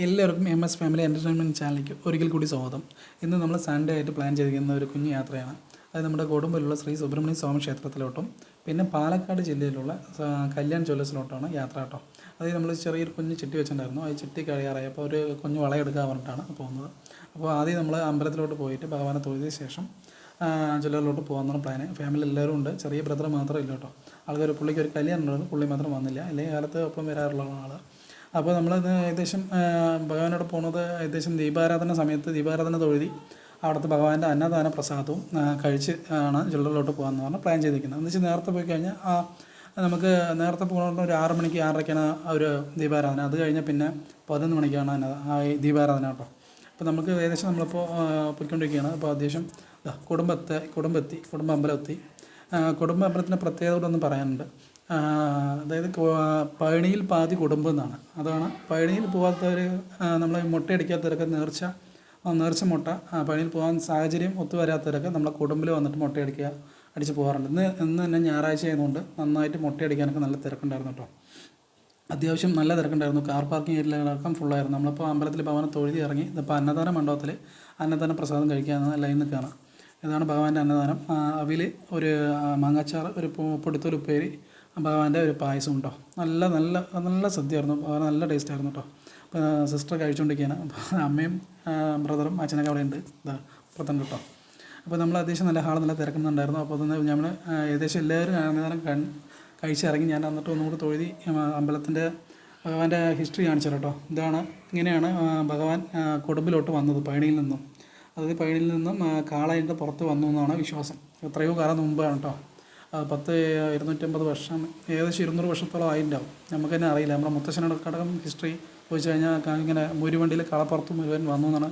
എല്ലാവർക്കും M S family entertainment ചാനലിലേക്ക് ഒരിക്കൽ കൂടി സ്വാഗതം. ഇന്ന് നമ്മൾ സൺഡേ ആയിട്ട് പ്ലാൻ ചെയ്തിരിക്കുന്ന ഒരു കുഞ്ഞു യാത്രയാണ്. അത് നമ്മുടെ കൊടുമ്പലുള്ള ശ്രീ സുബ്രഹ്മണ്യ സ്വാമി ക്ഷേത്രത്തിലോട്ടും പിന്നെ പാലക്കാട് ജില്ലയിലുള്ള കല്യാൺ ജ്വല്ലേഴ്സിലോട്ടാണ് യാത്ര കേട്ടോ. അത് നമ്മൾ ചെറിയൊരു കുഞ്ഞ് ചിട്ടി വെച്ചിട്ടുണ്ടായിരുന്നു. ആ ചിട്ടി കഴിയാറായി അപ്പോൾ ഒരു കുഞ്ഞ് വളയെടുക്കാൻ പറഞ്ഞിട്ടാണ് പോകുന്നത്. അപ്പോൾ ആദ്യം നമ്മൾ അമ്പലത്തിലോട്ട് പോയിട്ട് ഭഗവാനെ തൊഴുതിയ ശേഷം ജ്വല്ലറിലോട്ട് പോകാമെന്നാണ് പ്ലാന് ഫാമിലി എല്ലാവരും ഉണ്ട്. ചെറിയ ബ്രദർ മാത്രം ഇല്ല കേട്ടോ. ആൾക്കാർ പുള്ളിക്ക് ഒരു കല്യാണം ഉണ്ടായിരുന്നു. പുള്ളി മാത്രം വന്നില്ല. അല്ലെങ്കിൽ കാലത്ത് ഒപ്പം വരാറുള്ള ആൾ അപ്പോൾ നമ്മൾ ഏകദേശം ഭഗവാനോട് പോകുന്നത് ഏകദേശം ദീപാരാധന സമയത്ത് ദീപാരാധന തൊഴുതി അവിടുത്തെ ഭഗവാന്റെ അന്നദാന പ്രസാദവും കഴിച്ച് ആണ് ജ്വല്ലറിലോട്ട് പോകാമെന്ന് പറഞ്ഞാൽ പ്ലാൻ ചെയ്തിരിക്കുന്നത്. എന്ന് വെച്ചാൽ നേരത്തെ പോയി കഴിഞ്ഞാൽ ആ നമുക്ക് നേരത്തെ പോകുന്ന ഒരു ആറ് മണിക്ക് ആറരയ്ക്കാണ് ഒരു ദീപാരാധന. അത് കഴിഞ്ഞാൽ പിന്നെ പതിനൊന്ന് മണിക്കാണ് ആ ദീപാരാധന കേട്ടോ. അപ്പോൾ നമുക്ക് ഏകദേശം നമ്മളിപ്പോൾ പോയിക്കൊണ്ടിരിക്കുകയാണ്. അപ്പോൾ ദാ കുടുംബത്തെ കുടുംബത്തി കുടുംബ അമ്പലം എത്തി. കുടുംബ അമ്പലത്തിന്റെ പ്രത്യേകത ഒന്ന് പറയാനുണ്ട്. അതായത് പഴനിയിൽ പാതി കുടുംബം എന്നാണ്. അതാണ് പഴനിയിൽ പോകാത്തവർ നമ്മൾ മുട്ടയടിക്കാത്തവരൊക്കെ നേർച്ച നേർച്ച മുട്ട പഴനിയിൽ പോകാൻ സാഹചര്യം ഒത്തു വരാത്തവരൊക്കെ നമ്മളെ കുടുംബിൽ വന്നിട്ട് മുട്ടയടിക്കുക അടിച്ച് പോകാറുണ്ട് ഇന്ന് ഇന്ന് തന്നെ ഞായറാഴ്ച ആയതുകൊണ്ട് നന്നായിട്ട് മുട്ടയടിക്കാനൊക്കെ നല്ല തിരക്കുണ്ടായിരുന്നു കേട്ടോ. അത്യാവശ്യം നല്ല തിരക്കുണ്ടായിരുന്നു. കാർ പാർക്കിംഗ് ഏരിയകളടക്കം ഫുള്ളായിരുന്നു. നമ്മളിപ്പോൾ അമ്പലത്തിൽ ഭവനം തൊഴുതി ഇറങ്ങി ഇതിപ്പോൾ അന്നദാന മണ്ഡപത്തിൽ അന്നദാന പ്രസാദം കഴിക്കാമെന്ന് ലൈൻ നിൽക്കുകയാണ്. ഇതാണ് ഭഗവാന്റെ അന്നദാനം. അവിൽ ഒരു മാങ്ങാച്ചാർ ഒരു പൊടിത്തൊരു ഉപ്പേരി ഭഗവാന്റെ ഒരു പായസം ഉണ്ടോ? നല്ല നല്ല നല്ല സദ്യയായിരുന്നു. നല്ല ടേസ്റ്റ് ആയിരുന്നു കേട്ടോ അപ്പോൾ സിസ്റ്റർ കഴിച്ചുകൊണ്ടിരിക്കുകയാണ് അപ്പോൾ അമ്മയും ബ്രദറും അച്ഛനൊക്കെ അവിടെ ഉണ്ട് ഇതാ പുറത്തുണ്ട് കേട്ടോ. അപ്പോൾ നമ്മൾ അത്യാവശ്യം നല്ല ഹാൾ നല്ല തിരക്കുന്നുണ്ടായിരുന്നു. അപ്പോൾ തന്നെ നമ്മൾ ഏകദേശം എല്ലാവരും അന്നേരം കൺ കഴിച്ചിറങ്ങി ഞാൻ എന്നിട്ട് ഒന്നുകൂടി തൊഴുതി അമ്പലത്തിന്റെ ഭഗവാന്റെ ഹിസ്റ്ററി കാണിച്ചു കേട്ടോ. ഇതാണ് ഇങ്ങനെയാണ് ഭഗവാൻ കൊടുമ്പിലോട്ട് വന്നത് പഴനിയിൽ നിന്നും. അതായത് പഴനിയിൽ നിന്നും കാളയുടെ പുറത്ത് വന്നു എന്നാണ് വിശ്വാസം. എത്രയോ കാലം മുമ്പാണ് കേട്ടോ. പത്ത് ഇരുന്നൂറ്റമ്പത് വർഷം ഏകദേശം ഇരുന്നൂറ് വർഷത്തോളം ആയിട്ടുണ്ടാവും. നമുക്ക് തന്നെ അറിയില്ല. നമ്മുടെ മുത്തശ്ശനടക്കടക്കം ഹിസ്റ്ററി ചോദിച്ചു കഴിഞ്ഞാൽ ഇങ്ങനെ മുരുവണ്ടിയിൽ കളപ്പുറത്ത് മുഴുവൻ വന്നു എന്നാണ്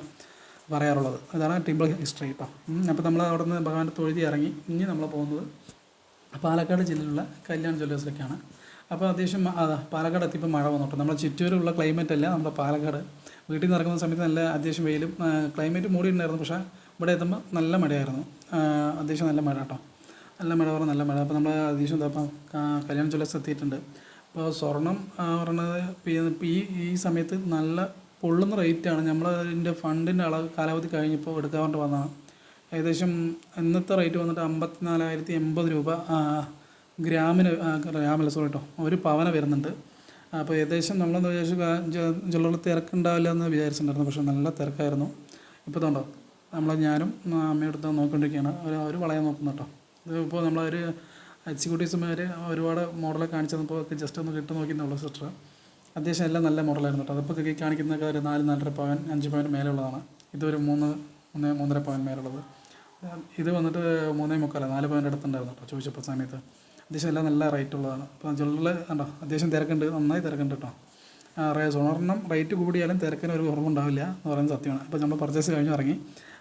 പറയാറുള്ളത്. അതാണ് ടിമ്പിൾ ഹിസ്റ്ററി കേട്ടോ അപ്പോൾ നമ്മൾ അവിടെ നിന്ന് ഭഗവാന്റെ തൊഴുതി ഇറങ്ങി. ഇനി നമ്മൾ പോകുന്നത് പാലക്കാട് ജില്ലയിലുള്ള കല്യാൺ ജ്വല്ലേഴ്സിലേക്കാണ് അപ്പോൾ അത്യാവശ്യം പാലക്കാട് എത്തിയപ്പോൾ മഴ വന്നു നമ്മുടെ ചുറ്റൂരുള്ള ക്ലൈമറ്റ് അല്ല നമ്മുടെ പാലക്കാട്. വീട്ടിൽ നിന്ന് ഇറങ്ങുന്ന സമയത്ത് നല്ല അത്യാവശ്യം വെയിലും ക്ലൈമറ്റ് മൂടി ഉണ്ടായിരുന്നു പക്ഷേ ഇവിടെ എത്തുമ്പോൾ നല്ല മഴയായിരുന്നു. അത്യാവശ്യം നല്ല മഴ കേട്ടോ നല്ല മഴ പറഞ്ഞാൽ നല്ല മഴ. അപ്പോൾ നമ്മൾ അതീശം ഇതാ ഇപ്പം ക- കല്യാൺ എത്തിയിട്ടുണ്ട്. അപ്പോൾ സ്വർണം പറഞ്ഞത് ഈ- ഈ സമയത്ത് നല്ല പൊള്ളുന്ന റേറ്റാണ് നമ്മൾ അതിന്റെ ഫണ്ടിന്റെ അളവ് കാലാവധി കഴിഞ്ഞപ്പോൾ എടുക്കാൻ വേണ്ടി വന്നതാണ്. ഏകദേശം ഇന്നത്തെ റേറ്റ് വന്നിട്ട് അമ്പത്തിനാലായിരത്തി എൺപത് രൂപ ഗ്രാമിന് ഗ്രാമല്ല സോറി കേട്ടോ ഒരു പവന വരുന്നുണ്ട്. അപ്പോൾ ഏകദേശം നമ്മളെന്ന് വിചാരിച്ചു ജ്വല്ലറി തിരക്കുണ്ടാവില്ല എന്ന് വിചാരിച്ചിട്ടുണ്ടായിരുന്നു. പക്ഷേ നല്ല തിരക്കായിരുന്നു. ഇപ്പോൾ തോണ്ടോ നമ്മൾ ഞാനും അമ്മയെടുത്ത് നോക്കിക്കൊണ്ടിരിക്കുകയാണ്. അവർ അവർ വളയാൻ നോക്കുന്നു കേട്ടോ. ഇതിപ്പോൾ നമ്മളൊരു എക്സിക്യൂട്ടീവ്സുമാർ ഒരുപാട് മോഡലെ കാണിച്ചു തന്നപ്പോൾ ജസ്റ്റ് ഒന്ന് കിട്ടി നോക്കിയെന്നുള്ളൂ സിസ്റ്റർ അത്യാവശ്യം എല്ലാം നല്ല മോഡലായിരുന്നു കേട്ടോ. അതിപ്പോൾ കൈ കാണിക്കുന്നതൊക്കെ ഒരു നാല് നാലര പവൻ അഞ്ച് പവൻ മേലുള്ളതാണ്. ഇതൊരു മൂന്ന് മൂന്ന് മൂന്നര പവൻ മേലുള്ളത്. ഇത് വന്നിട്ട് മൂന്നേ മുക്കാല നാല് പവന്റെ അടുത്തുണ്ടായിരുന്നു കേട്ടോ ചോദിച്ചപ്പോൾ സമയത്ത്. അത്യാവശ്യം എല്ലാം നല്ല റേറ്റ് ഉള്ളതാണ് അപ്പോൾ ജ്വല്ലറിൽ കണ്ടോ അത്യാവശ്യം തിരക്കുണ്ട് നന്നായി തിരക്കുണ്ട് കേട്ടോ. ആ, ഉണർണം റേറ്റ് കൂടിയാലും തിരക്കിന് ഒരു കുറവുണ്ടാവില്ല എന്ന് പറയുന്നത് സത്യമാണ്. അപ്പോൾ നമ്മൾ പർച്ചേസ് കഴിഞ്ഞ് ഇറങ്ങി.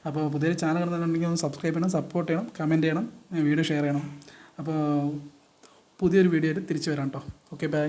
അപ്പോൾ പുതിയൊരു ചാനൽ കണ്ടിട്ടുണ്ടെങ്കിൽ ഒന്ന് സബ്സ്ക്രൈബ് ചെയ്യണം സപ്പോർട്ട് ചെയ്യണം കമന്റ് ചെയ്യണം വീഡിയോ ഷെയർ ചെയ്യണം. അപ്പോൾ പുതിയൊരു വീഡിയോയിൽ തിരിച്ചു വരാം കേട്ടോ ഓക്കെ ബൈ